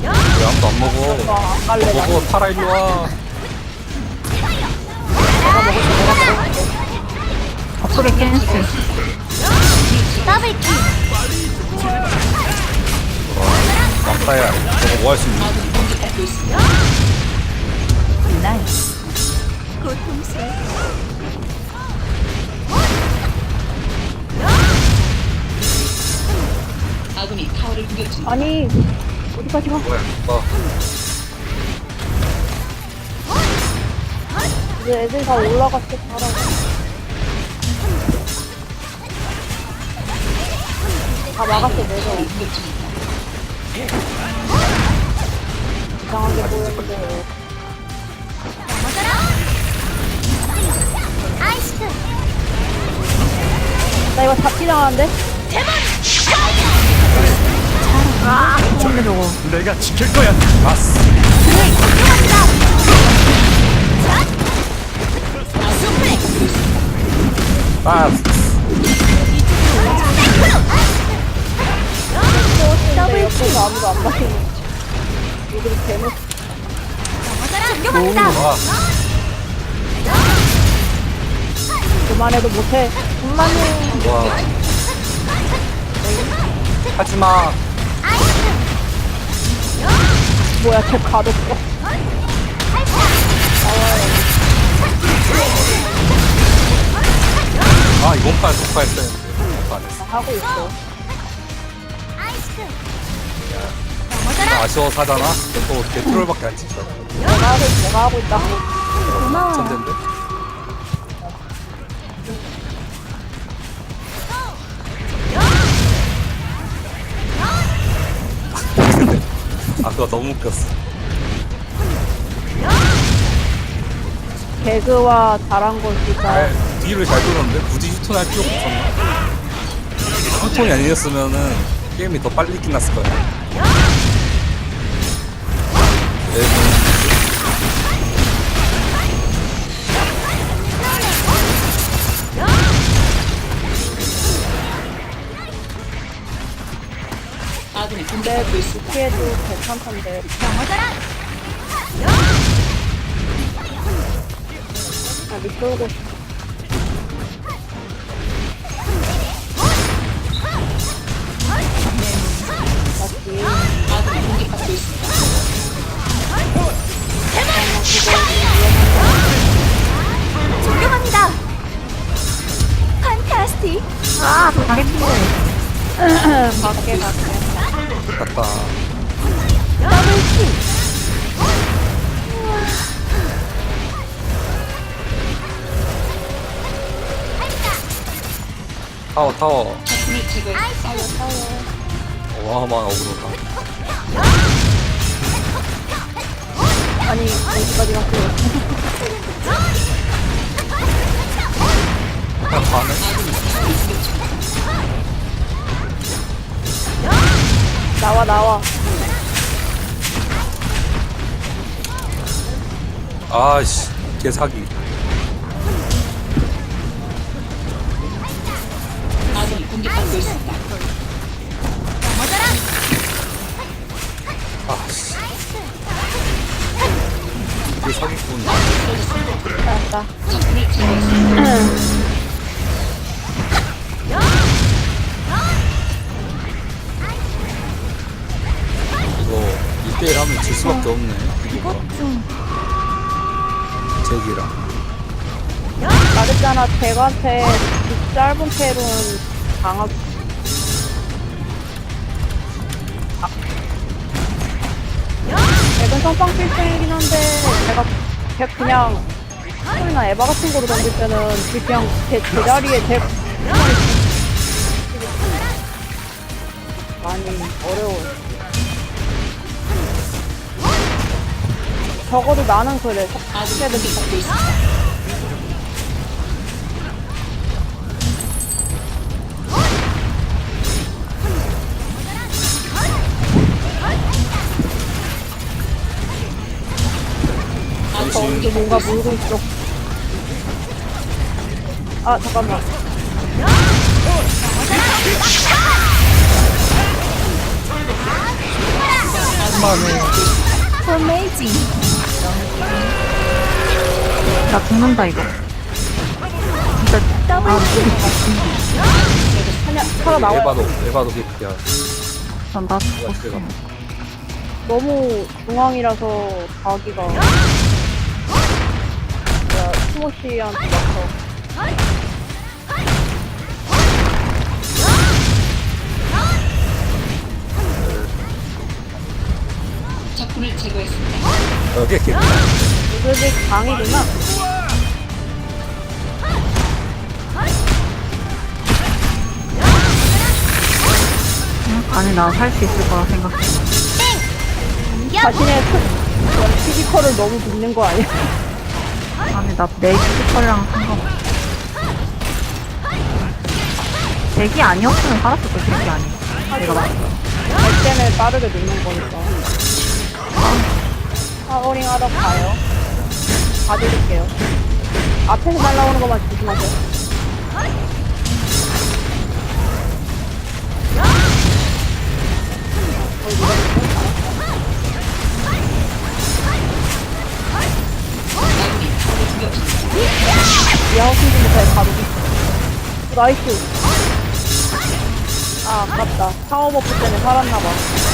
왜 아무도 안 먹어? 나 먹어 타라 일로 와. 앞으로 캔슬. 더블킬. 막다야 저거 뭐 할 수 있니? 나이스. 아니 어디까지 가 뭐야? 어. 이제 애들 다 올라갔을 거라 다 막았어 내가 이상하게 보였는데 아이스. 나 이거 잡기 당하는데? 아, 근데 저거. 내가 지킬 거야. 아스. 아스. 더블 옆에서 아무도 안 막히는 이들이 개못 공격합니다. 와. 그만해도 못해 그만해 와. 하지마. 뭐야 쟤 가뒀어 아 이번 판 녹화했어야 했는데 안 했어. 하고 있어 나 아쉬워서 하잖아. 또 개트롤밖에 안 찍혀. 내가 하고 내가 하고 있다고 고마워. 그거 너무 웃겼어. 개그와 잘한 걸 진짜 아, 뒤를 잘 돌았는데 굳이 휴톤 할 필요가 없었나? 휴톤이 아니었으면은 게임이 더 빨리 끝났을 거야. 네, 근데 피해도 괜찮던데 아 미끌고 싶어 맞지 존경합니다. 판타스틱. 아, 저 가겠는데. 밖에 밖에 더블킬. 타워 타워. 어마어마한 어그로다. 아니 어디까지 갔어 그냥 가네. 나와 나와 아씨 개사기. 아씨. 이게 사기꾼. 알았다 이거 수밖에 없네. 이거 좀. 제기랑. 말했잖아 잭한테 그 짧은 패는 강하고 잭은 선빵 필승이긴 한데 제가 잭 그냥 소리나 에바 같은 거로 던질 때는 그냥 제, 제자리에 잭 많이 어려워요 적어도 나는 그래 잭을 잡고 있어 저 이게 뭔가 물고 있어. 아 잠깐만. 할만해. 어메이징. 나 죽는다 이거. 진짜. 그냥 살아 나와요. 에바도 에바도 개피야. 내가 죽었어. 너무 중앙이라서 가기가. 뭐야, 스모시한테 맞서. 여기 개피. 루 드빅 강이구나. 응? 아니 나살수 있을 거라 생각해. 자신의 그 피지컬을 너무 믿는 거 아니야? 아니 나 내 피지컬이랑 상관없어. 대기 아니었으면 살았을 거 대기 아니야. 내가 때. 발전을 빠르게 넣는 거니까. 파워링 하러 가요. 봐드릴게요. 앞에서 날라오는 것만 조심하세요. 이하우 승진부터 바로 나이스. 아, 아깝다. 파워버프 때문에 살았나봐.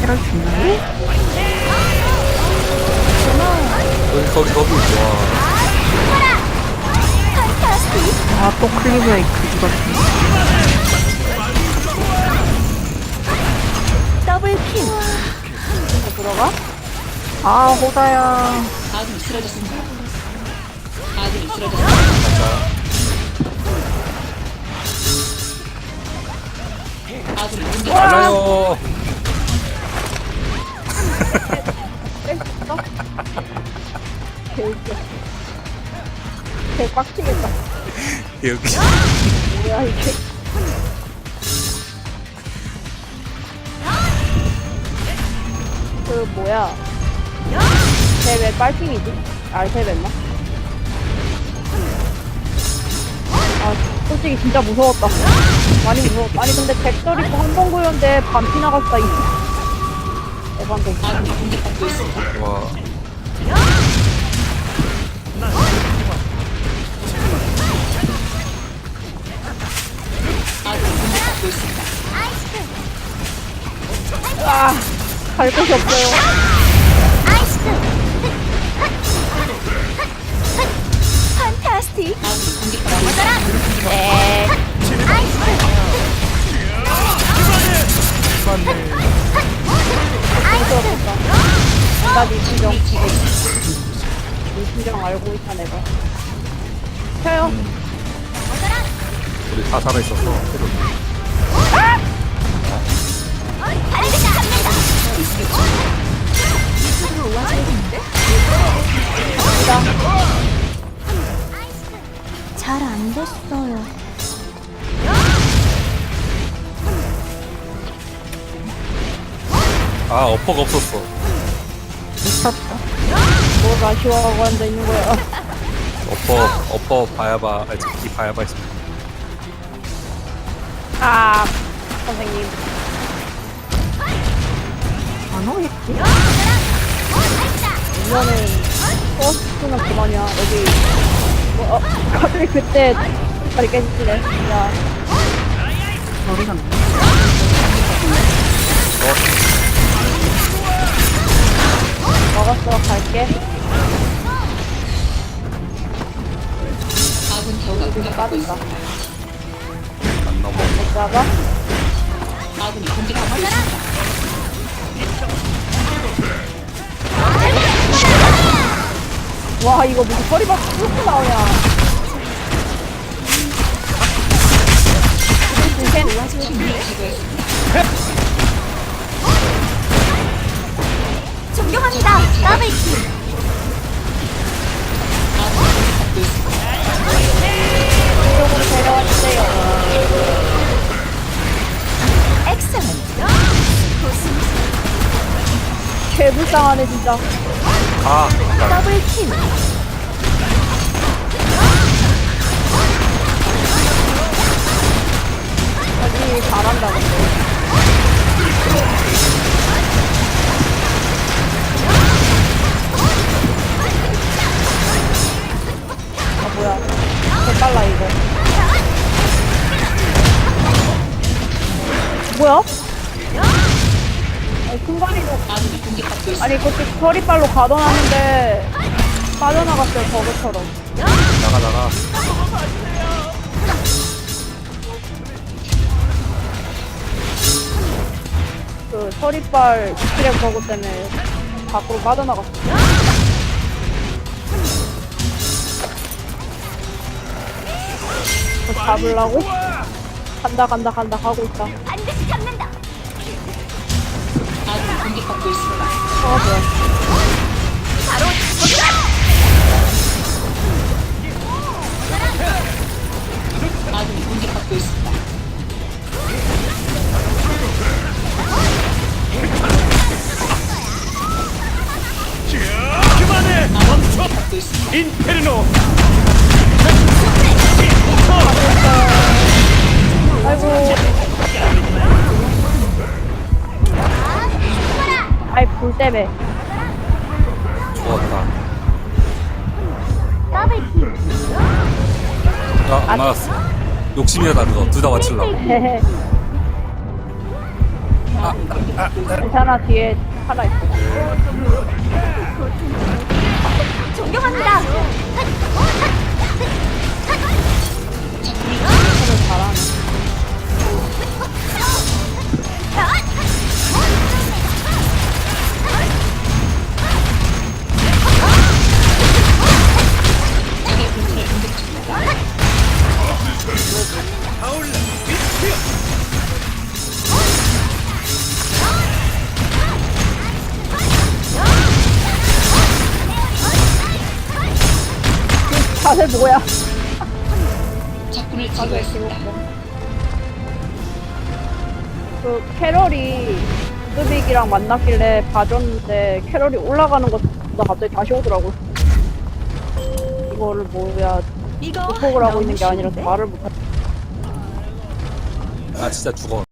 해럴 수 있는데? 거기 거기 거기 와. 아 또 클리브레이크 이거 더블 킬. 들어가? 아 호다야 알아요. 개웃겨. 개 빡치겠다. 여기. 뭐야, 이게. 그, 뭐야. 쟤왜 빨핑이지? 알세 뱉나? 아, 솔직히 진짜 무서웠다. 많이 무서웠다. 아니, 근데 백설 입고 한번 구였는데 반피 나갔다, 이. 에반데. 와. 아, 갈 곳이 없어요. 스틱 네. 무서웠다. 나네 심정. 네 심정 알고 있다, 내가. 켜요. 우리 다 살아 있었어. 잘 안 됐어요 아 어퍼가 없었어. 미쳤다 뭘 아쉬워하고 앉아 있는 거야. 어퍼 어퍼 바야바 아니 이 바야바 있어. 아, 선생님. 안 오겠지? 이거는 버스는 그만이야. 여기. 뭐, 어, 갑자기 그때 다리 깨지네. 야, 머리가 나 먹었어. 갈게. 여기 빠진다. 안 넘어. 못 잡아? 와 이거 무슨 허리가 쑥 나오냐. 캔 존경합니다. 더블킬. 이쪽으로 데려와주세요 엑셀런트 개불쌍하네 진짜 아 아까 더블킬. 여기 잘한다 근데 아 뭐야 개 빨라 이거 뭐야? 아니 그때 서리빨로 가둬놨는데 빠져나갔어요 버그처럼. 나가 나가. 그 서리빨 스트랩 버그 때문에 밖으로 빠져나갔어 저 잡으려고? 간다 간다 간다. 가고 있다. 반드시 잡는다. 공격받고 있습니다. 어 뭐야 바로 보자. 아군이 공격받고 있습니다. 그만해! 멈춰! 인페르노! 때문에 죽었다. 더블킬. 아안 맞았어. 욕심이다 그거 둘 다 맞추려고. 헤헤 괜찮아 뒤에 살아있어. 존경합니다. 자세 뭐야? 적군을 제거했습니다. 그 캐럴이 뚜빅이랑 만났길래 봐줬는데 캐럴이 올라가는 거 보다 갑자기 다시 오더라고. 이거를 뭐야 이거 극복을 하고 있는 게 아니라서 말을 못해 아 진짜 죽어